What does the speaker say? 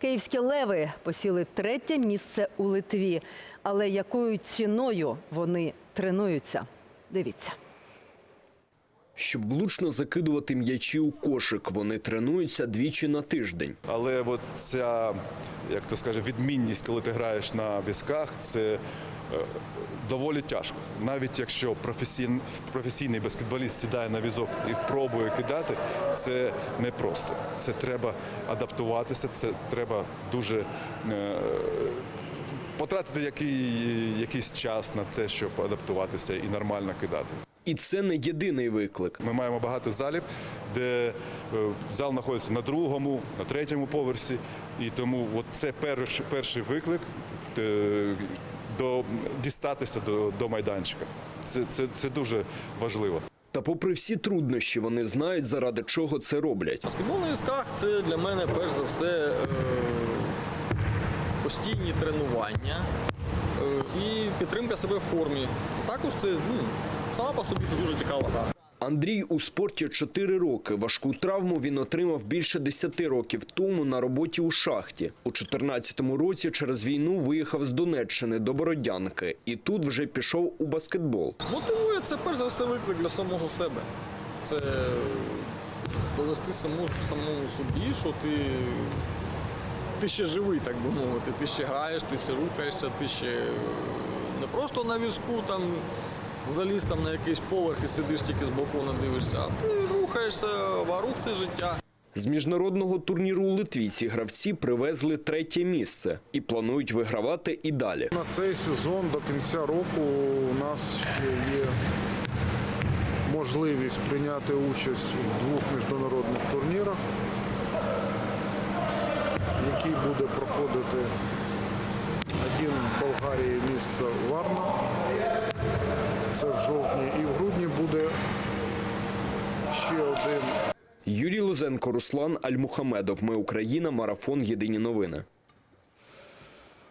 Київські леви посіли третє місце у Литві. Але якою ціною вони тренуються? Дивіться. Щоб влучно закидувати м'ячі у кошик, вони тренуються двічі на тиждень. Але от ця, як то скаже, відмінність, коли ти граєш на візках, це е, доволі тяжко. Навіть якщо професійний, професійний баскетболіст сідає на візок і пробує кидати, це непросто. Це треба адаптуватися, це треба дуже е, потратити який, якийсь час на те, щоб адаптуватися і нормально кидати. І це не єдиний виклик. Ми маємо багато залів, де е, зал знаходиться на другому, на третьому поверсі. І тому от це перш, перший виклик е, до, дістатися до, до майданчика. Це, це, це дуже важливо. Та попри всі труднощі, вони знають, заради чого це роблять. Баскетбол на візках це для мене перш за все е, постійні тренування і підтримка себе в формі. Також це ну, сама по собі це дуже цікава гра. Андрій у спорті 4 роки. Важку травму він отримав більше 10 років тому на роботі у шахті. У 14-му році через війну виїхав з Донеччини до Бородянки і тут вже пішов у баскетбол. Мотивує це перш за все виклик для самого себе. Це довести саму, самому собі, що ти, ти ще живий, так би мовити. Ти ще граєш, ти ще рухаєшся, ти ще не просто на візку там заліз там на якийсь поверх і сидиш тільки з балкона дивишся, а ти рухаєшся, а рух це життя. З міжнародного турніру у Литві ці гравці привезли третє місце і планують вигравати і далі. На цей сезон до кінця року у нас ще є можливість прийняти участь в двох міжнародних турнірах, який буде проходити один в Болгарії місце Варна. Це в жовтні. І в грудні буде ще один Юрій Лозенко, Руслан Альмухамедов. Ми Україна. Марафон. Єдині новини.